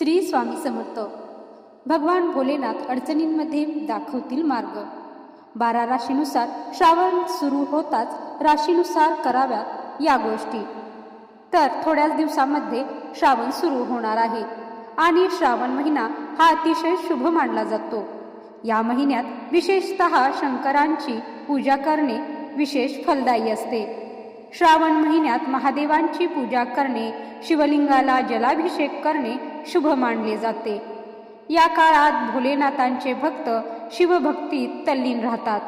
श्री स्वामी समर्थ. भगवान भोलेनाथ अडचणींमध्ये दाखवतील मार्ग. बारा राशीनुसार श्रावण सुरू होताच राशीनुसार कराव्यात या गोष्टी. तर थोड्याच दिवसामध्ये श्रावण सुरू होणार आहे आणि श्रावण महिना हा अतिशय शुभ मानला जातो. या महिन्यात विशेषत शंकरांची पूजा करणे विशेष फलदायी असते. श्रावण महिन्यात महादेवांची पूजा करणे शिवलिंगाला जलाभिषेक करणे शुभ मानले जाते. या काळात भोलेनाथांचे भक्त शिवभक्तीत तल्लीन राहतात.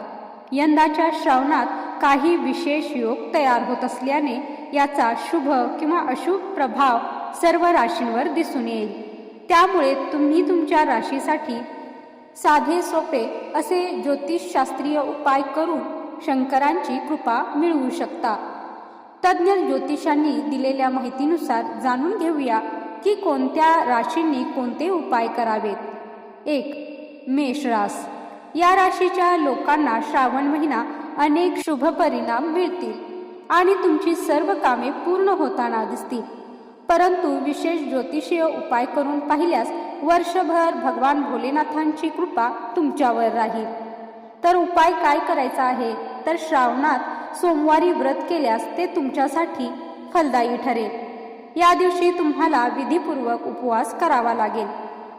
यंदाच्या श्रावणात काही विशेष योग तयार होत असल्याने याचा शुभ किंवा अशुभ प्रभाव सर्व राशींवर दिसून येईल. त्यामुळे तुम्ही तुमच्या राशीसाठी साधे सोपे असे ज्योतिषशास्त्रीय उपाय करून शंकरांची कृपा मिळवू शकता. तज्ज्ञ ज्योतिषांनी दिलेल्या माहितीनुसार जाणून घेऊया की कोणत्या राशींनी कोणते उपाय करावेत. एक मेषरास या राशीच्या लोकांना श्रावण महिना अनेक शुभ परिणाम मिळतील आणि तुमची सर्व कामे पूर्ण होताना दिसतील. परंतु विशेष ज्योतिषीय उपाय करून पाहिल्यास वर्षभर भगवान भोलेनाथांची कृपा तुमच्यावर राहील. तर उपाय काय करायचा आहे? तर श्रावणात सोमवारी व्रत केल्यास ते तुमच्यासाठी फलदायी ठरेल. या दिवशी तुम्हाला विधीपूर्वक उपवास करावा लागेल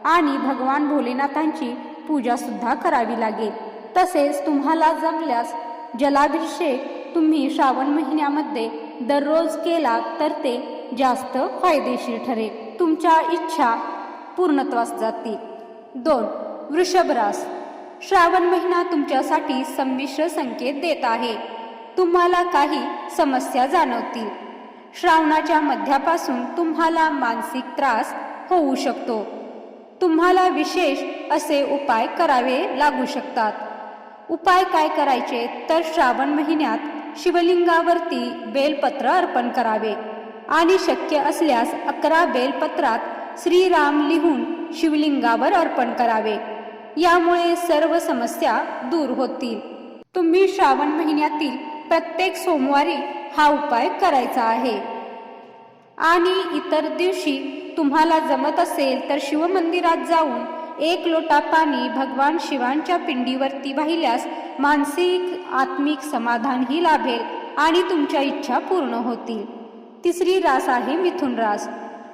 आणि भगवान भोलेनाथांची पूजासुद्धा करावी लागेल. तसेच तुम्हाला जमल्यास जलाभिषेक तुम्ही श्रावण महिन्यामध्ये दररोज केला तर ते जास्त फायदेशीर ठरेल. तुमच्या इच्छा पूर्णत्वास जातील. दोन वृषभरास श्रावण महिना तुमच्यासाठी संमिश्र संकेत देत आहे. तुम्हाला काही समस्या जाणवतील. श्रावणाच्या मध्यापासून तुम्हाला मानसिक त्रास होऊ शकतो. तुम्हाला विशेष असे उपाय करावे लागू शकतात. उपाय काय करायचे तर श्रावण महिन्यात शिवलिंगावरती बेलपत्र अर्पण करावे आणि शक्य असल्यास अकरा बेलपत्रात श्रीराम लिहून शिवलिंगावर अर्पण करावे. यामुळे सर्व समस्या दूर होतील. तुम्ही श्रावण महिन्यातील प्रत्येक सोमवारी हा उपाय करायचा आहे. आणि इतर दिवशी तुम्हाला जमत असेल तर शिवमंदिरात जाऊन एक लोटा पाणी भगवान शिवांच्या पिंडीवरती वाहिल्यास मानसिक आत्मिक समाधानही लाभेल आणि तुमच्या इच्छा पूर्ण होतील. तिसरी रास आहे मिथुन रास.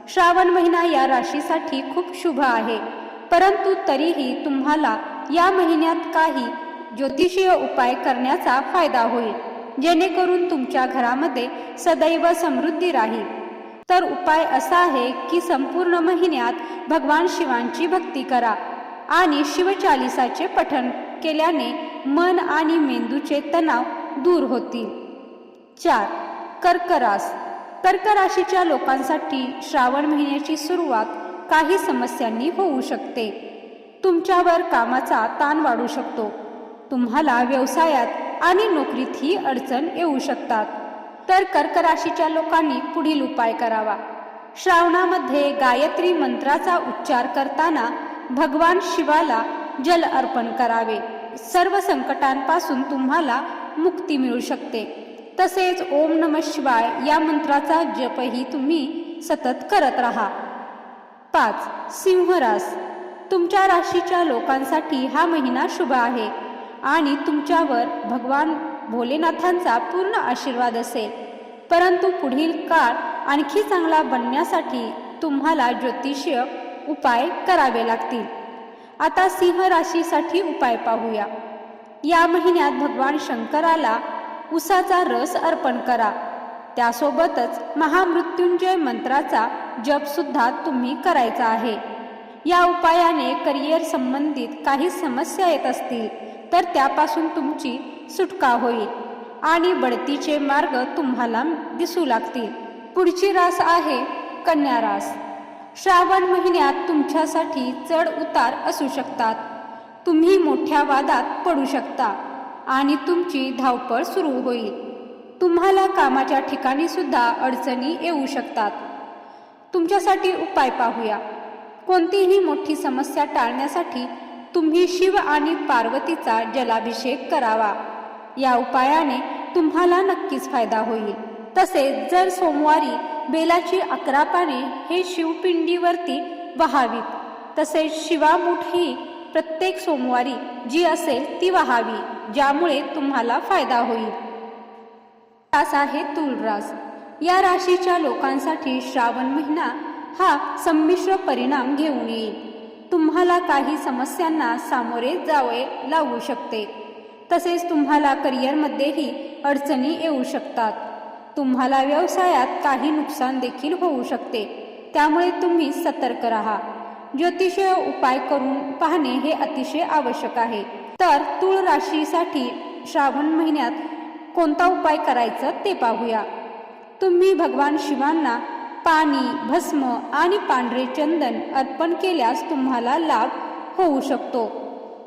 श्रावण महिना या राशीसाठी खूप शुभ आहे. परंतु तरीही तुम्हाला या महिन्यात काही ज्योतिषीय उपाय करण्याचा फायदा होईल. जेणेकरून तुमच्या घरामध्ये सदैव समृद्धी राहील. तर उपाय असा आहे की संपूर्ण महिन्यात भगवान शिवांची भक्ती करा आणि शिवचालिसाचे पठण केल्याने मन आणि मेंदूचे तणाव दूर होतील. चार कर्करास. कर्कराशीच्या लोकांसाठी श्रावण महिन्याची सुरुवात काही समस्यांनी होऊ शकते. तुमच्यावर कामाचा ताण वाढू शकतो. तुम्हाला व्यवसायात आणि नोकरीतही अडचण येऊ शकतात. तर कर्क राशीच्या लोकांनी पुढील उपाय करावा. श्रावणामध्ये गायत्री मंत्राचा उच्चार करताना भगवान शिवाला जल अर्पण करावे. सर्व संकटांपासून तुम्हाला मुक्ती मिळू शकते. तसेच ओम नम शिवाय या मंत्राचा जपही तुम्ही सतत करत राहा. पाच. सिंहरास. तुमच्या राशीच्या लोकांसाठी हा महिना शुभ आहे. आणि तुमच्यावर भगवान भोलेनाथांचा पूर्ण आशीर्वाद असेल. परंतु पुढील काळ आणखी चांगला बनण्यासाठी तुम्हाला ज्योतिषीय उपाय करावे लागतील. आता सिंह राशीसाठी उपाय पाहूया. या महिन्यात भगवान शंकराला उसाचा रस अर्पण करा. त्यासोबतच महामृत्युंजय मंत्राचा जपसुद्धा तुम्ही करायचा आहे. या उपायाने करिअर संबंधित काही समस्या येत असतील. तर त्यापासून तुमची सुटका होईल आणि बढतीचे मार्ग तुम्हाला दिसू लागतील. पुढची रास आहे कन्या रास. श्रावण महिन्यात तुमच्यासाठी चढ उतार असू शकतात. तुम्ही मोठ्या वादात पडू शकता आणि तुमची धावपळ सुरू होईल. तुम्हाला कामाच्या ठिकाणी सुद्धा अडचणी येऊ शकतात. तुमच्यासाठी उपाय पाहूया. कोणतीही मोठी समस्या टाळण्यासाठी तुम्ही शिव आणि पार्वतीचा जलाभिषेक करावा. या उपायाने तुम्हाला नक्कीच फायदा होईल. तसेच जर सोमवारी बेलाची अकरा पाने हे शिवपिंडीवरती वहावीत. तसेच शिवामूठ ही प्रत्येक सोमवारी जी असेल ती वहावी ज्यामुळे तुम्हाला फायदा होईल. असा आहे तुलरास. या राशीच्या लोकांसाठी श्रावण महिना हा संमिश्र परिणाम घेऊन येईल. तुम्हाला काही समस्यांना सामोरे जावे लागू शकते. तसेच तुम्हाला करिअरमध्येही अडचणी येऊ शकतात. तुम्हाला व्यवसायात काही नुकसान देखील होऊ शकते. त्यामुळे तुम्ही सतर्क राहा. ज्योतिषीय उपाय करून पाहणे हे अतिशय आवश्यक आहे. तर तुळ राशीसाठी श्रावण महिन्यात कोणता उपाय करायचा ते पाहूया. तुम्ही भगवान शिवांना पाणी भस्म आणि पांढरे चंदन अर्पण केल्यास तुम्हाला लाभ होऊ शकतो.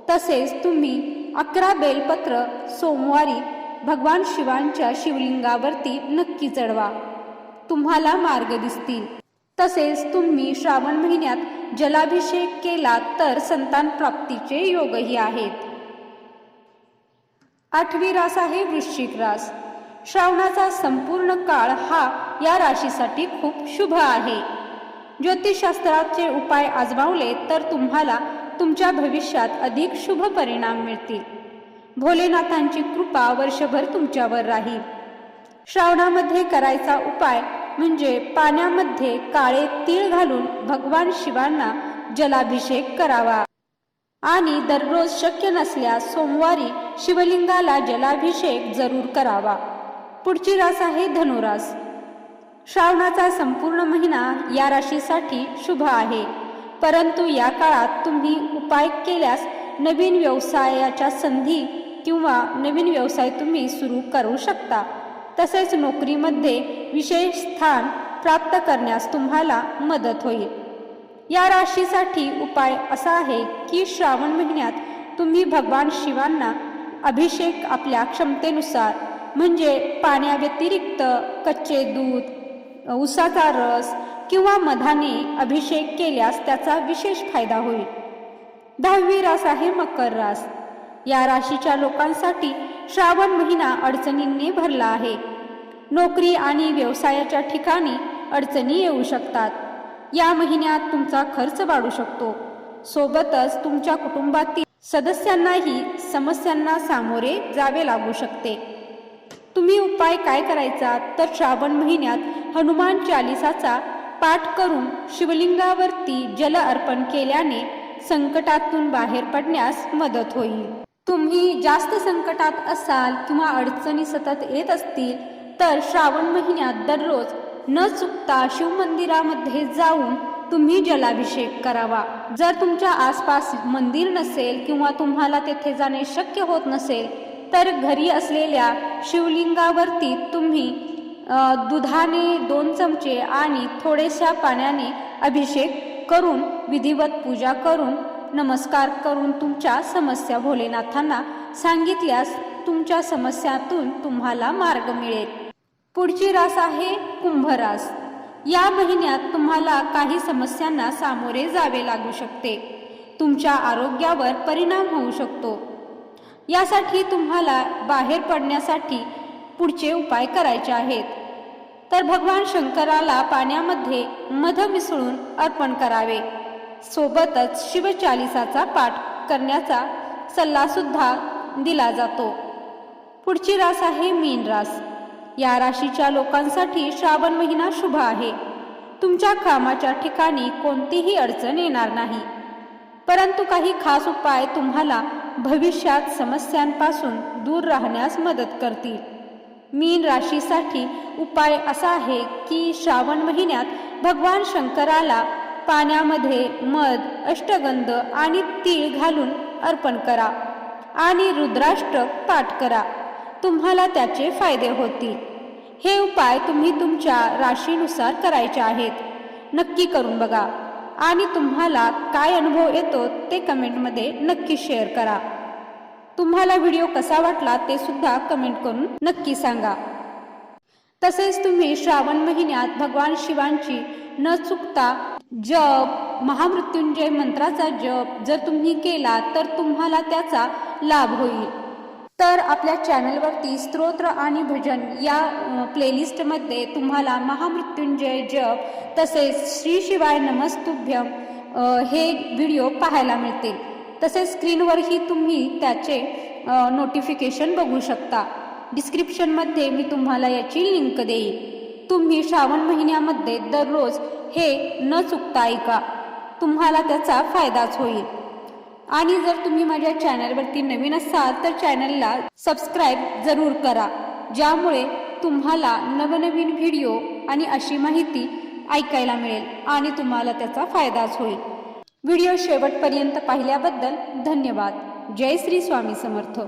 तसेच तुम्ही अकरा बेलपत्र सोमवारी भगवान शिवांच्या शिवलिंगावरती नक्की चढवा. तुम्हाला मार्ग दिसतील. तसेच तुम्ही श्रावण महिन्यात जलाभिषेक केला तर संतान प्राप्तीचे योगही आहेत. आठवी रास आहे वृश्चिक रास. श्रावणाचा संपूर्ण काळ हा या राशीसाठी खूप शुभ आहे. ज्योतिषशास्त्राचे उपाय आजमावले तर तुम्हाला तुमच्या भविष्यात अधिक शुभ परिणाम मिळतील. भोलेनाथांची कृपा वर्षभर तुमच्यावर राहील. श्रावणामध्ये करायचा उपाय म्हणजे पाण्यामध्ये काळे तीळ घालून भगवान शिवांना जलाभिषेक करावा. आणि दररोज शक्य नसल्यास सोमवारी शिवलिंगाला जलाभिषेक जरूर करावा. पुढची रास आहे धनुरास. श्रावणाचा संपूर्ण महिना या राशीसाठी शुभ आहे. परंतु या काळात तुम्ही उपाय केल्यास नवीन व्यवसायाच्या संधी किंवा नवीन व्यवसाय तुम्ही सुरू करू शकता. तसेच नोकरीमध्ये विशेष स्थान प्राप्त करण्यास तुम्हाला मदत होईल. या राशीसाठी उपाय असा आहे की श्रावण महिन्यात तुम्ही भगवान शिवांना अभिषेक आपल्या क्षमतेनुसार म्हणजे पाण्याव्यतिरिक्त कच्चे दूध उसाचा रस किंवा मधाने अभिषेक केल्यास त्याचा विशेष फायदा होईल. दहावी रास आहे मकर रास. या राशीच्या लोकांसाठी श्रावण महिना अडचणींनी भरला आहे. नोकरी आणि व्यवसायाच्या ठिकाणी अडचणी येऊ शकतात. या महिन्यात तुमचा खर्च वाढू शकतो. सोबतच तुमच्या कुटुंबातील सदस्यांनाही समस्यांना सामोरे जावे लागू शकते. तुम्ही उपाय काय करायचा? तर श्रावण महिन्यात हनुमान चालिसाचा पाठ करून शिवलिंगावरती जल अर्पण केल्याने संकटातून बाहेर पडण्यास मदत होईल. तुम्ही जास्त संकटात असाल किंवा अडचणी सतत येत असतील तर श्रावण महिन्यात दररोज न चुकता शिवमंदिरामध्ये जाऊन तुम्ही जलाभिषेक करावा. जर तुमच्या आसपास मंदिर नसेल किंवा तुम्हाला तेथे जाणे शक्य होत नसेल तर घरी असलेल्या शिवलिंगावरती तुम्ही दुधाने दोन चमचे आणि थोडेशा पाण्याने अभिषेक करून विधिवत पूजा करून नमस्कार करून तुमच्या समस्या भोलेनाथांना सांगितल्यास तुमच्या समस्यातून तुम्हाला मार्ग मिळेल. पुढची रास आहे कुंभरास. या महिन्यात तुम्हाला काही समस्यांना सामोरे जावे लागू शकते. तुमच्या आरोग्यावर परिणाम होऊ शकतो. यासाठी तुम्हाला बाहेर पडण्यासाठी पुढचे उपाय करायचे आहेत. तर भगवान शंकराला पाण्यामध्ये मध मिसळून अर्पण करावे. सोबतच शिवचालिसाचा पाठ करण्याचा सल्ला सुद्धा दिला जातो. पुढची रास आहे मीन रास. या राशीच्या लोकांसाठी श्रावण महिना शुभ आहे. तुमच्या कामाच्या ठिकाणी कोणतीही अडचण येणार नाही. परंतु काही खास उपाय तुम्हाला भविष्यात समस्यांपासून दूर राहण्यास मदत करतील. मीन राशीसाठी उपाय असा आहे की श्रावण महिन्यात भगवान शंकराला पाण्यामध्ये मध अष्टगंध आणि तीळ घालून अर्पण करा आणि रुद्राष्टक पाठ करा. तुम्हाला त्याचे फायदे होतील. हे उपाय तुम्ही तुमच्या राशीनुसार करायचे आहेत. नक्की करून बघा. आणि तुम्हाला काय अनुभव येतो ते कमेंटमध्ये नक्की शेअर करा. तुम्हाला व्हिडिओ कसा वाटला ते सुद्धा कमेंट करून नक्की सांगा. तसेच तुम्ही श्रावण महिन्यात भगवान शिवांची न चुकता जप महामृत्युंजय मंत्राचा जप जर तुम्ही केला तर तुम्हाला त्याचा लाभ होईल. तर आपल्या चॅनलवरती स्तोत्र आणि भजन या प्लेलिस्टमध्ये तुम्हाला महामृत्युंजय जप तसेच श्री शिवाय नमस्तुभ्यम हे व्हिडिओ पाहायला मिळतील. तसेच स्क्रीनवरही तुम्ही त्याचे नोटिफिकेशन बघू शकता. डिस्क्रिप्शनमध्ये मी तुम्हाला याची लिंक देईन. तुम्ही श्रावण महिन्यामध्ये दररोज हे न चुकता ऐका. तुम्हाला त्याचा फायदाच होईल. आणि जर तुम्ही माझ्या चॅनलवरती नवीन असाल तर चॅनलला सबस्क्राईब जरूर करा ज्यामुळे तुम्हाला नवनवीन व्हिडिओ आणि अशी माहिती ऐकायला मिळेल आणि तुम्हाला त्याचा फायदाच होईल. व्हिडिओ शेवटपर्यंत पाहिल्याबद्दल धन्यवाद. जय श्री स्वामी समर्थ.